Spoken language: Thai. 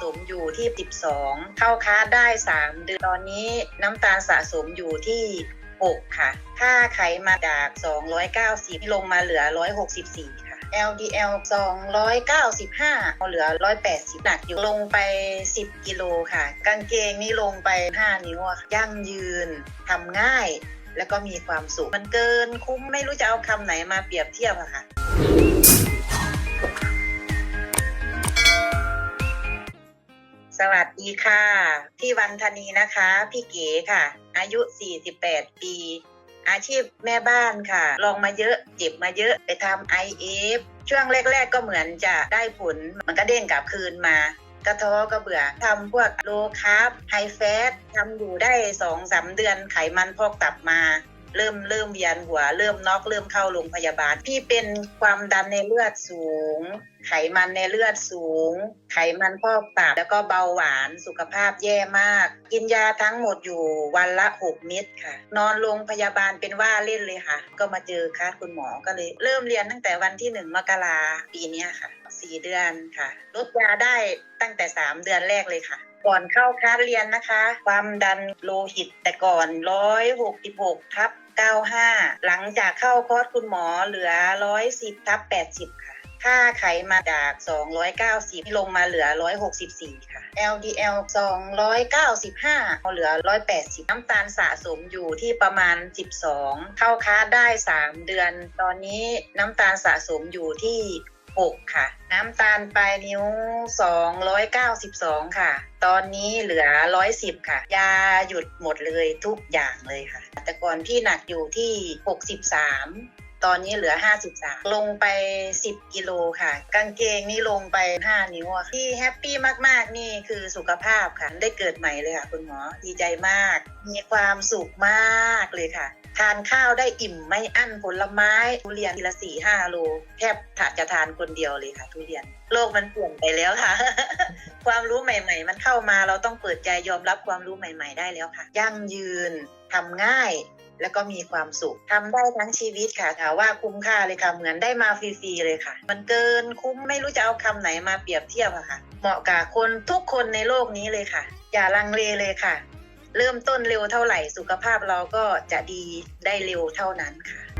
สมอยู่ที่ 12 เข้าคลาได้ 3 เดือน ตอนนี้น้ำตาลสะสมอยู่ที่ 6 ค่ะ ค่าไขมาจาก 290 ลงมาเหลือ 164 ค่ะ LDL 295 เหลือ 180 หนักอยู่ลงไป 10 กิโลค่ะ กางเกงนี่ลงไป 5 นิ้วค่ะ ยั่งยืน ทำง่าย แล้วก็มีความสุข มันเกินคุ้มไม่รู้จะเอาคำไหนมาเปรียบเทียบอะค่ะ ดีค่ะ พี่วันธนีนะคะ พี่เก๋ค่ะ อายุ 48 ปี อาชีพแม่บ้านค่ะ ลองมาเยอะเจ็บมาเยอะไปทำ IF ช่วงแรก ๆ ก็เหมือนจะได้ผล มันก็เด้งกลับคืนมากระท้อก็เบื่อทำพวกโลคาร์บไฮแฟตทำอยู่ได้สองสามเดือนไขมันพอกตับมา เริ่มเริ่มเวียนหัว เริ่มน็อกเริ่มเข้าโรงพยาบาล พี่เป็นความดันในเลือดสูง ไขมันในเลือดสูง ไขมันพอกตับแล้วก็เบาหวานสุขภาพแย่มาก กินยาทั้งหมดอยู่วันละ 6 เม็ดค่ะ นอนโรงพยาบาลเป็นว่าเล่นเลยค่ะ ก็มาเจอคลาสคุณหมอก็เลย เริ่มเรียนตั้งแต่วันที่1มกราปีนี้ค่ะ4เดือนค่ะลดยาได้ตั้งแต่3เดือนแรกเลยค่ะ ก่อนเข้าคลาสเรียนนะคะ ความดันโลหิตแต่ก่อน 166ทับ95 หลังจากเข้าคอร์สคุณหมอเหลือ 110ทับ80 ค่ะ ค่าไขมาจาก 290 ลงมาเหลือ 164 ค่ะ LDL 295 เหลือ 180 น้ำตาลสะสมอยู่ที่ประมาณ 12 เข้าคลาได้ 3 เดือน ตอนนี้น้ำตาลสะสมอยู่ที่ 6ค่ะ น้ำตาลปลายนิ้ว 292 ค่ะ ตอนนี้เหลือ 110 ค่ะ ยาหยุดหมดเลยทุกอย่างเลยค่ะ แต่ก่อนพี่หนักอยู่ที่ 63ตอนนี้เหลือ 53 ลงไป 10 กิโลค่ะ กางเกงนี่ลงไป 5 นิ้วอะที่แฮปปี้มาก ๆ นี่คือสุขภาพค่ะ ได้เกิดใหม่เลยค่ะ คุณหมอ ดีใจมาก มีความสุขมากเลยค่ะ ทานข้าวได้อิ่มไม่อั้นผลไม้ทุเรียนทีละสี่ห้าโล แทบถาจะทานคนเดียวเลยค่ะ ทุเรียน โลกมันเปลี่ยนไปแล้วค่ะ ความรู้ใหม่ ๆ มันเข้ามาเราต้องเปิดใจยอมรับความรู้ใหม่ ๆ ได้แล้วค่ะ ยั่งยืนทำง่ายแล้วก็มีความสุขทำได้ทั้งชีวิตค่ะถามว่าคุ้มค่าเลยค่ะเหมือนได้มาฟรีๆเลยค่ะ มันเกินคุ้มไม่รู้จะเอาคำไหนมาเปรียบเทียบอะค่ะ เหมาะกับคนทุกคนในโลกนี้เลยค่ะ อย่าลังเลเลยค่ะ เริ่มต้นเร็วเท่าไหร่สุขภาพเราก็จะดีได้เร็วเท่านั้นค่ะ